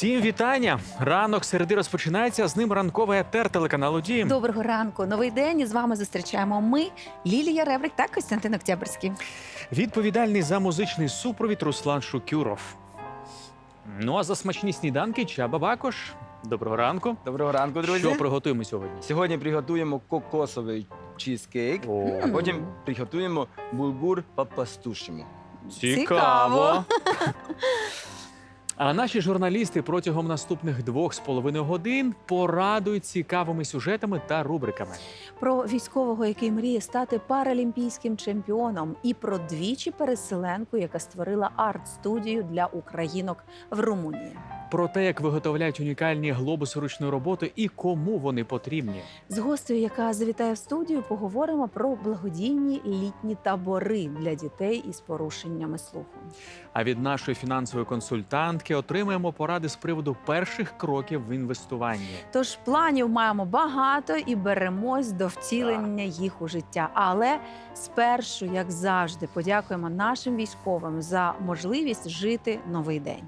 Всім вітання! Ранок середи розпочинається. З ним ранковий етер телеканалу Дім. Доброго ранку, новий день. І з вами зустрічаємо ми, Лілія Ребрик та Костянтин Октябрьський. Відповідальний за музичний супровід Руслан Шукюров. Ну а за смачні сніданки Чаба Бакош. Доброго ранку. Доброго ранку, друзі. Що приготуємо сьогодні? Сьогодні приготуємо кокосовий чізкейк, О, а потім приготуємо булгур по-пастушому. Цікаво. А наші журналісти протягом наступних двох з половиною годин порадують цікавими сюжетами та рубриками. Про військового, який мріє стати паралімпійським чемпіоном, і про двічі переселенку, яка створила арт-студію для українок в Румунії. Про те, як виготовляють унікальні глобуси ручної роботи і кому вони потрібні. З гостею, яка завітає в студію, поговоримо про благодійні літні табори для дітей із порушеннями слуху. А від нашої фінансової консультантки отримаємо поради з приводу перших кроків в інвестуванні. Тож планів маємо багато і беремось до втілення їх у життя. Але спершу, як завжди, подякуємо нашим військовим за можливість жити новий день.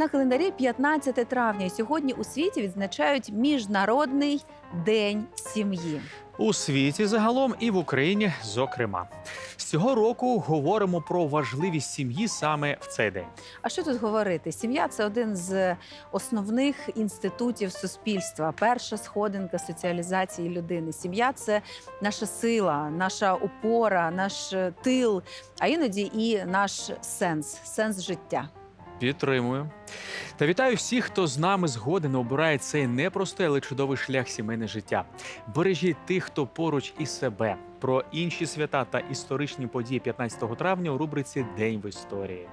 На календарі 15 травня і сьогодні у світі відзначають Міжнародний день сім'ї. У світі загалом і в Україні, зокрема, з цього року говоримо про важливість сім'ї саме в цей день. А що тут говорити? Сім'я це один з основних інститутів суспільства, перша сходинка соціалізації людини. Сім'я це наша сила, наша опора, наш е, тил, а іноді і наш сенс, сенс життя. Підтримую. Та вітаю всіх, хто з нами згоден обирає цей непростий, але чудовий шлях сімейне життя. Бережіть тих, хто поруч і себе. Про інші свята та історичні події 15 травня у рубриці День в історії.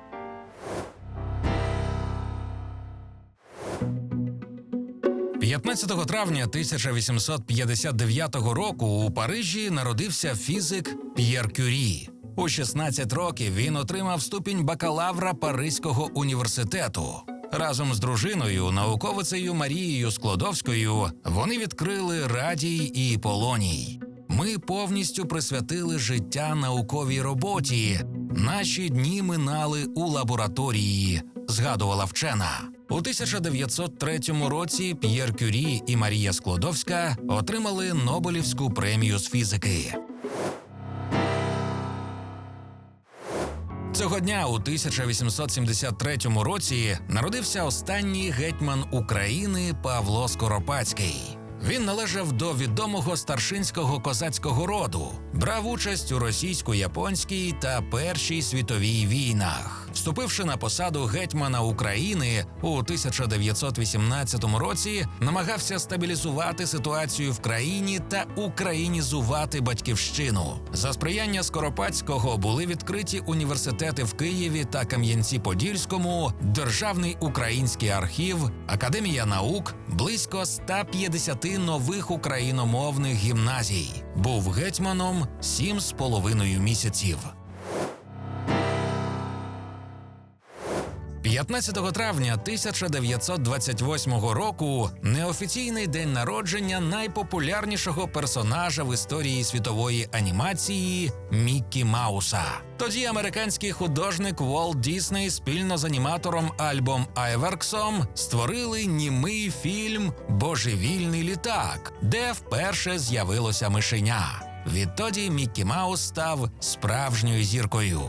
– 15 травня 1859 року у Парижі народився фізик П'єр Кюрі. У 16 років він отримав ступінь бакалавра Паризького університету. Разом з дружиною, науковицею Марією Склодовською, вони відкрили радій і полоній. Ми повністю присвятили життя науковій роботі. Наші дні минали у лабораторії, згадувала вчена. У 1903 році П'єр Кюрі і Марія Склодовська отримали Нобелівську премію з фізики. Цього дня у 1873 році народився останній гетьман України Павло Скоропадський. Він належав до відомого старшинського козацького роду, брав участь у російсько-японській та Першій світовій війнах. Вступивши на посаду гетьмана України у 1918 році, намагався стабілізувати ситуацію в країні та українізувати батьківщину. За сприяння Скоропадського були відкриті університети в Києві та Кам'янці-Подільському, Державний український архів, Академія наук, близько 150 нових україномовних гімназій. Був гетьманом сім з половиною місяців. 15 травня 1928 року неофіційний день народження найпопулярнішого персонажа в історії світової анімації Міккі Мауса. Тоді американський художник Волт Дісней спільно з аніматором Альбом Айверксом створили німий фільм Божевільний літак, де вперше з'явилося мишеня. Відтоді Міккі Маус став справжньою зіркою.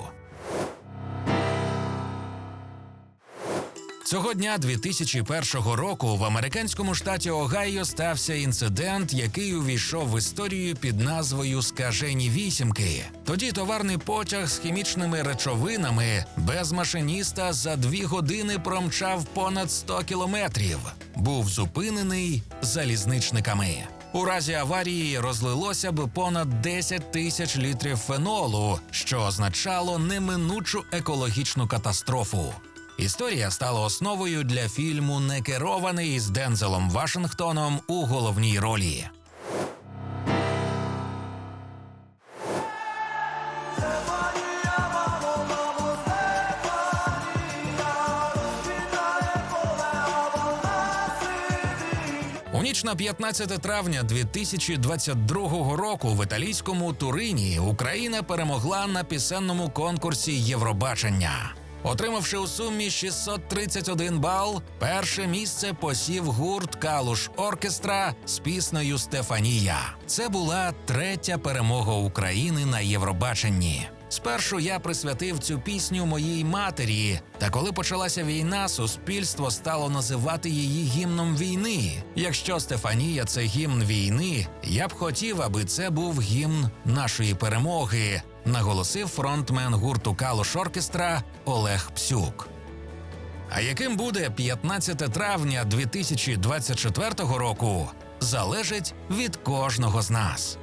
Цього дня 2001 року в американському штаті Огайо стався інцидент, який увійшов в історію під назвою Скажені вісімки. Тоді товарний потяг з хімічними речовинами без машиніста за дві години промчав понад 100 кілометрів. Був зупинений залізничниками. У разі аварії розлилося б понад 10 тисяч літрів фенолу, що означало неминучу екологічну катастрофу. Історія стала основою для фільму Некерований з Дензелом Вашингтоном у головній ролі. У ніч на 15 травня 2022 року в італійському Турині Україна перемогла на пісенному конкурсі Євробачення. Отримавши у сумі 631 бал, перше місце посів гурт Калуш Оркестра з піснею Стефанія. Це була третя перемога України на Євробаченні. Спершу я присвятив цю пісню моїй матері, та коли почалася війна, суспільство стало називати її гімном війни. Якщо Стефанія це гімн війни, я б хотів, аби це був гімн нашої перемоги, наголосив фронтмен гурту Калош Оркестра Олег Псюк. А яким буде 15 травня 2024 року, залежить від кожного з нас.